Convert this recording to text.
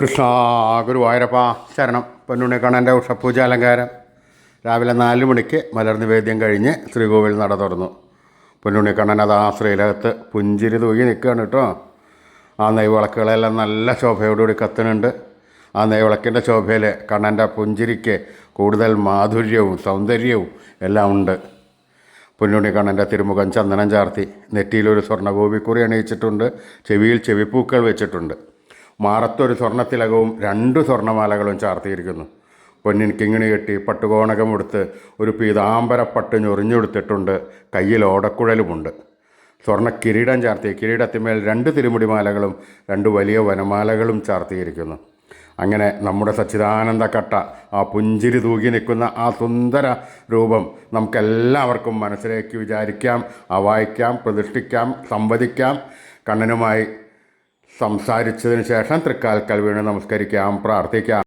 കൃഷ്ണ ഗുരുവായൂരപ്പ ശരണം. പൊന്നുണ്ണി കണ്ണന്റെ ഉഷപൂജ അലങ്കാരം. രാവിലെ നാല് മണിക്ക് മലർ നിവേദ്യം കഴിഞ്ഞ് ശ്രീകോവിൽ നട തുറന്നു. പൊന്നുണ്ണി കണ്ണൻ അത് ആ ശ്രീലകത്ത് പുഞ്ചിരി തൂകി നിൽക്കുകയാണ് കേട്ടോ. ആ നെയ്വിളക്കുകളെല്ലാം നല്ല ശോഭയോടുകൂടി കത്തുന്നുണ്ട്. ആ നെയ്വിളക്കിന്റെ ശോഭയിൽ കണ്ണന്റെ പുഞ്ചിരിക്ക് കൂടുതൽ മാധുര്യവും സൗന്ദര്യവും എല്ലാം ഉണ്ട്. പൊന്നുണ്ണി കണ്ണന്റെ തിരുമുഖം ചന്ദനം ചാർത്തി. നെറ്റിയിലൊരു സ്വർണഗോപിക്കുറി അണിയിച്ചിട്ടുണ്ട്. ചെവിയിൽ ചെവിപ്പൂക്കൾ വെച്ചിട്ടുണ്ട്. മാറത്തൊരു സ്വർണത്തിലകവും രണ്ട് സ്വർണമാലകളും ചാർത്തിയിരിക്കുന്നു. പൊന്നിൻ കിങ്ങിണി കെട്ടി പട്ടുകോണകം എടുത്ത് ഒരു പീതാംബര പട്ട് ഞൊറിഞ്ഞെടുത്തിട്ടുണ്ട്. കയ്യിൽ ഓടക്കുഴലുമുണ്ട്. സ്വർണ കിരീടം ചാർത്തി കിരീടത്തിന്മേൽ രണ്ട് തിരുമുടിമാലകളും രണ്ട് വലിയ വനമാലകളും ചാർത്തിയിരിക്കുന്നു. അങ്ങനെ നമ്മുടെ സച്ചിദാനന്ദ കട്ട ആ പുഞ്ചിരി തൂകി നിൽക്കുന്ന ആ സുന്ദര രൂപം നമുക്കെല്ലാവർക്കും മനസ്സിലേക്ക് വിചാരിക്കാം അവായിക്കാം പ്രതിഷ്ഠിക്കാം സംവദിക്കാം. കണ്ണനുമായി സംസാരിച്ചതിന് ശേഷം തൃക്കാൽക്കൽ വീണ് നമസ്കരിക്കാം പ്രാർത്ഥിക്കാം.